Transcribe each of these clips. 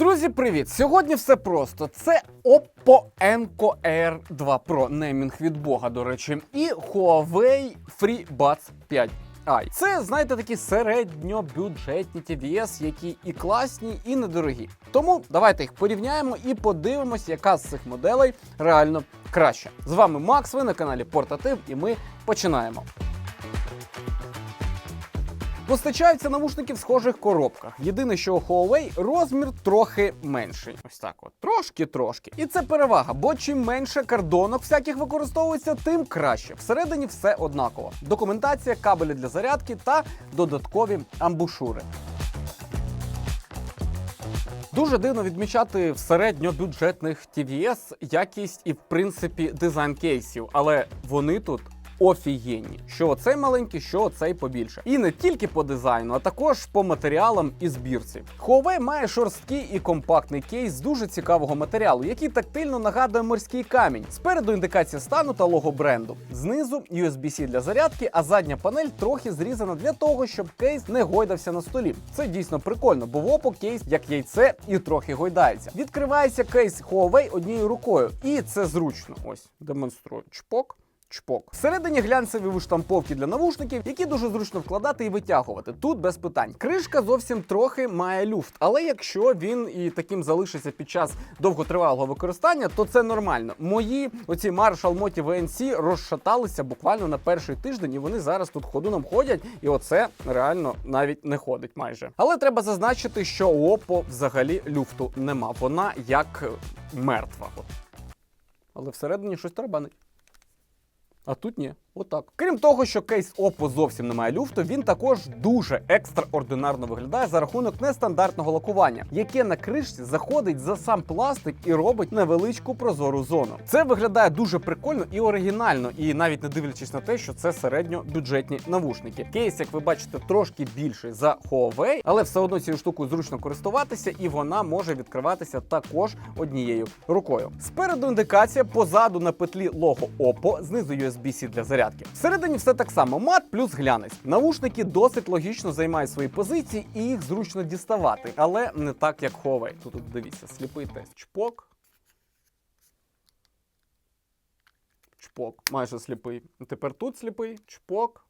Друзі, привіт! Сьогодні все просто. Це Oppo Enco Air 2 Pro, неймінг від Бога, до речі, і Huawei FreeBuds 5. i. Це, знаєте, такі середньобюджетні TVS, які і класні, і недорогі. Тому давайте їх порівняємо і подивимось, яка з цих моделей реально краща. З вами Макс, ви на каналі Портатив, і ми починаємо. Постачаються навушники в схожих коробках. Єдине, що у Huawei розмір трохи менший. Ось так от. Трошки-трошки. І це перевага, бо чим менше кардонок всяких використовується, тим краще. Всередині все однаково. Документація, кабелі для зарядки та додаткові амбушури. Дуже дивно відмічати в середньобюджетних TVS якість і, в принципі, дизайн кейсів, але вони тут. Офігенні, що оцей маленький, що оцей побільше. І не тільки по дизайну, а також по матеріалам і збірці. Huawei має шорсткий і компактний кейс з дуже цікавого матеріалу, який тактильно нагадує морський камінь. Спереду індикація стану та лого бренду. Знизу USB-C для зарядки, а задня панель трохи зрізана для того, щоб кейс не гойдався на столі. Це дійсно прикольно, бо в Oppo кейс як яйце і трохи гойдається. Відкривається кейс Huawei однією рукою, і це зручно. Ось демонструю чпок. Чпок. Всередині глянцеві виштамповки для навушників, які дуже зручно вкладати і витягувати. Тут без питань. Кришка зовсім трохи має люфт, але якщо він і таким залишиться під час довготривалого використання, то це нормально. Мої оці Marshall Motive VNC розшаталися буквально на перший тиждень, і вони зараз тут ходуном ходять, і оце реально навіть не ходить майже. Але треба зазначити, що у Oppo взагалі люфту нема. Вона як мертва. Але всередині щось тарабанить. А тут ні, отак. Крім того, що кейс Oppo зовсім не має люфту, він також дуже екстраординарно виглядає за рахунок нестандартного лакування, яке на кришці заходить за сам пластик і робить невеличку прозору зону. Це виглядає дуже прикольно і оригінально, і навіть не дивлячись на те, що це середньобюджетні навушники. Кейс, як ви бачите, трошки більший за Huawei, але все одно цією штукою зручно користуватися, і вона може відкриватися також однією рукою. Спереду індикація, позаду на петлі лого Oppo, знизу USB-C для зарядки. Всередині все так само, мат плюс глянець. Навушники досить логічно займають свої позиції і їх зручно діставати, але не так, як. Тут, тут дивіться, сліпий тест. Чпок. Чпок, майже сліпий. Тепер тут сліпий, чпок.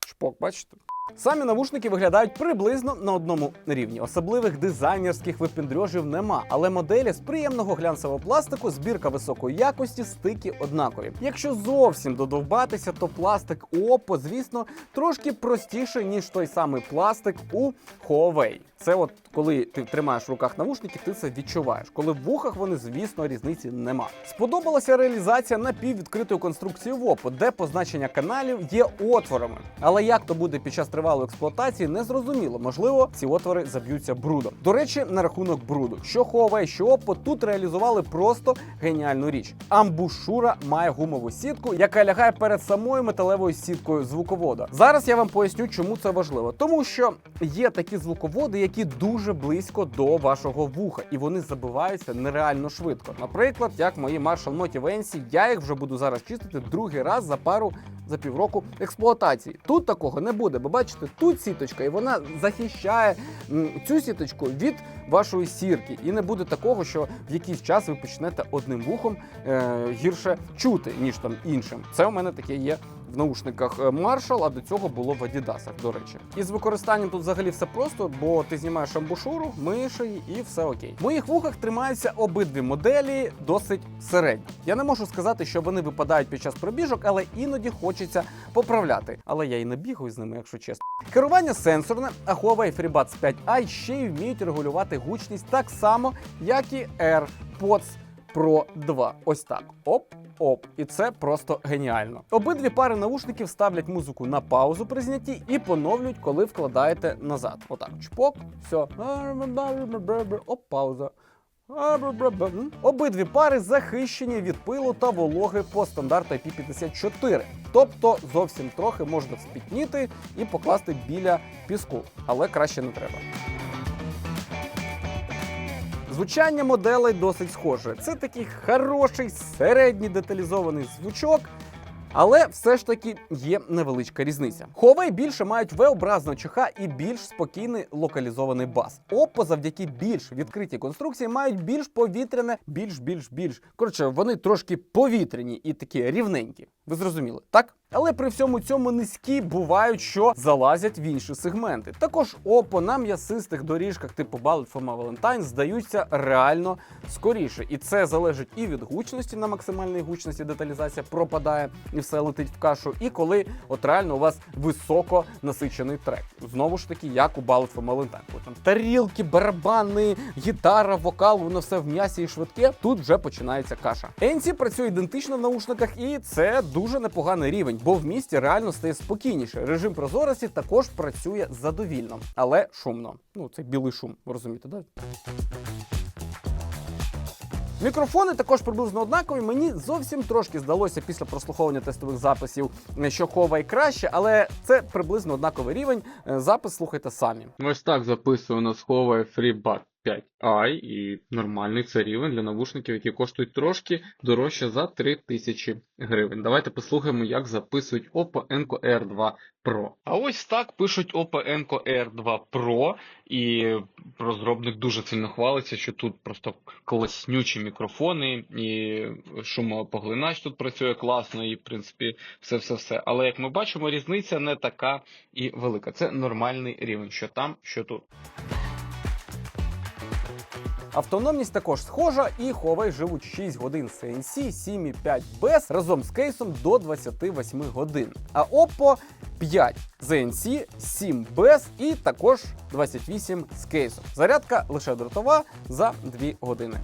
Чпок, бачите? Самі навушники виглядають приблизно на одному рівні. Особливих дизайнерських випіндрьожів нема, але моделі з приємного глянцевого пластику, збірка високої якості, стики однакові. Якщо зовсім додовбатися, то пластик Oppo, звісно, трошки простіший, ніж той самий пластик у Huawei. Це от коли ти тримаєш в руках навушники, ти це відчуваєш. Коли в вухах вони, звісно, різниці нема. Сподобалася реалізація напіввідкритої конструкції в Oppo, де позначення каналів є отворами. Але як то буде під час тривалої експлуатації, не зрозуміло. Можливо, ці отвори заб'ються брудом. До речі, на рахунок бруду, що Huawei, що Oppo тут реалізували просто геніальну річ. Амбушура має гумову сітку, яка лягає перед самою металевою сіткою звуковода. Зараз я вам поясню, чому це важливо. Тому що є такі звуководи, які дуже близько до вашого вуха, і вони забиваються нереально швидко. Наприклад, як мої Marshall Motive NC, я їх вже буду зараз чистити другий раз за пару за півроку експлуатації. Тут такого не буде, бо бачите, тут сіточка, і вона захищає цю сіточку від вашої сірки. І не буде такого, що в якийсь час ви почнете одним вухом е, гірше чути, ніж там іншим. Це у мене таке є. В наушниках е, Marshall, а до цього було в Адідасах, до речі. І з використанням тут взагалі все просто, бо ти знімаєш амбушуру, миєш її і все окей. В моїх вухах тримаються обидві моделі досить середні. Я не можу сказати, що вони випадають під час пробіжок, але іноді хочеться поправляти. Але я і не бігаю з ними, якщо чесно. Керування сенсорне, а Huawei FreeBuds 5i ще й вміють регулювати гучність так само, як і AirPods Pro 2. Ось так. Оп. Оп, і це просто геніально. Обидві пари наушників ставлять музику на паузу при знятті і поновлюють, коли вкладаєте назад. Отак, чпок, все. Оп, пауза. Обидві пари захищені від пилу та вологи по стандарту IP54. Тобто зовсім трохи можна вспітніти і покласти біля піску, але краще не треба. Звучання моделей досить схоже. Це такий хороший середній деталізований звучок. Але все ж таки є невеличка різниця. Huawei більше мають V-образного чеха і більш спокійний локалізований бас. Oppo завдяки більш відкритій конструкції мають більш повітряне, більш більш більш. Коротше, вони трошки повітряні і такі рівненькі. Ви зрозуміли, так? Але при всьому цьому низькі бувають, що залазять в інші сегменти. Також Oppo на м'ясистих доріжках типу Bullet for Valentine здаються реально скоріше. І це залежить і від гучності на максимальній гучності деталізація пропадає і все летить в кашу. І коли от реально у вас високо насичений трек. Знову ж таки, як у Bullet for Valentine. Коли там тарілки, барабани, гітара, вокал, воно все в м'ясі і швидке. Тут вже починається каша. NC працює ідентично в наушниках, і це дуже непоганий рівень, бо в місті реально стає спокійніше. Режим прозорості також працює задовільно, але шумно. Ну, це білий шум, розумієте, да? Мікрофони також приблизно однакові. Мені зовсім трошки здалося після прослуховування тестових записів, що Huawei краще, але це приблизно однаковий рівень. Е, Запис слухайте самі. Ось так записує у нас Huawei FreeBuds 5i і нормальний це рівень для навушників, які коштують трошки дорожче за 3000 гривень. Давайте послухаємо, як записують Oppo Enco R2 Pro. А ось так пишуть Oppo Enco R2 Pro, і розробник дуже сильно хвалиться, що тут просто класнючі мікрофони, і шумопоглинач тут працює класно, і в принципі все-все-все. Але як ми бачимо, різниця не така і велика. Це нормальний рівень, що там, що тут. Автономність також схожа, і Huawei живуть 6 годин CNC 7,5 без разом з кейсом до 28 годин. А Oppo 5 ZNC, 7 без і також 28 з кейсом. Зарядка лише дротова за 2 години.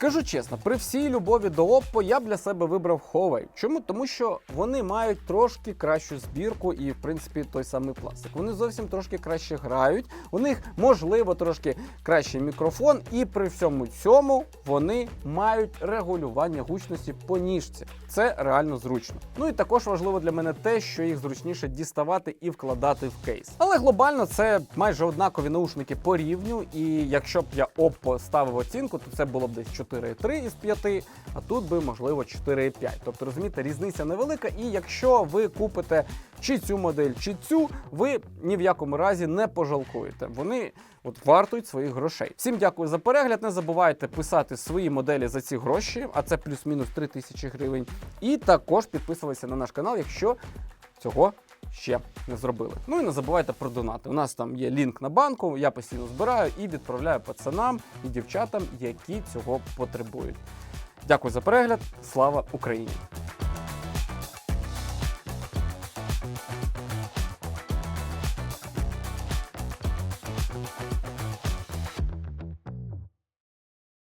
Скажу чесно, при всій любові до Oppo я б для себе вибрав Huawei. Чому? Тому що вони мають трошки кращу збірку і, в принципі, той самий пластик. Вони зовсім трошки краще грають. У них можливо трошки кращий мікрофон, і при всьому цьому вони мають регулювання гучності по ніжці. Це реально зручно. Ну і також важливо для мене те, що їх зручніше діставати і вкладати в кейс. Але глобально це майже однакові наушники по рівню. І якщо б я Oppo ставив оцінку, то це було б десь 4,3 із 5, а тут би можливо 4,5. Тобто розумієте, різниця невелика. І якщо ви купите чи цю модель, чи цю, ви ні в якому разі не пожалкуєте. Вони от вартують своїх грошей. Всім дякую за перегляд. Не забувайте писати свої моделі за ці гроші, а це плюс-мінус 3 тисячі гривень. І також підписуватися на наш канал, якщо цього ще не зробили. Ну і не забувайте про донати. У нас там є лінк на банку, я постійно збираю і відправляю пацанам і дівчатам, які цього потребують. Дякую за перегляд. Слава Україні!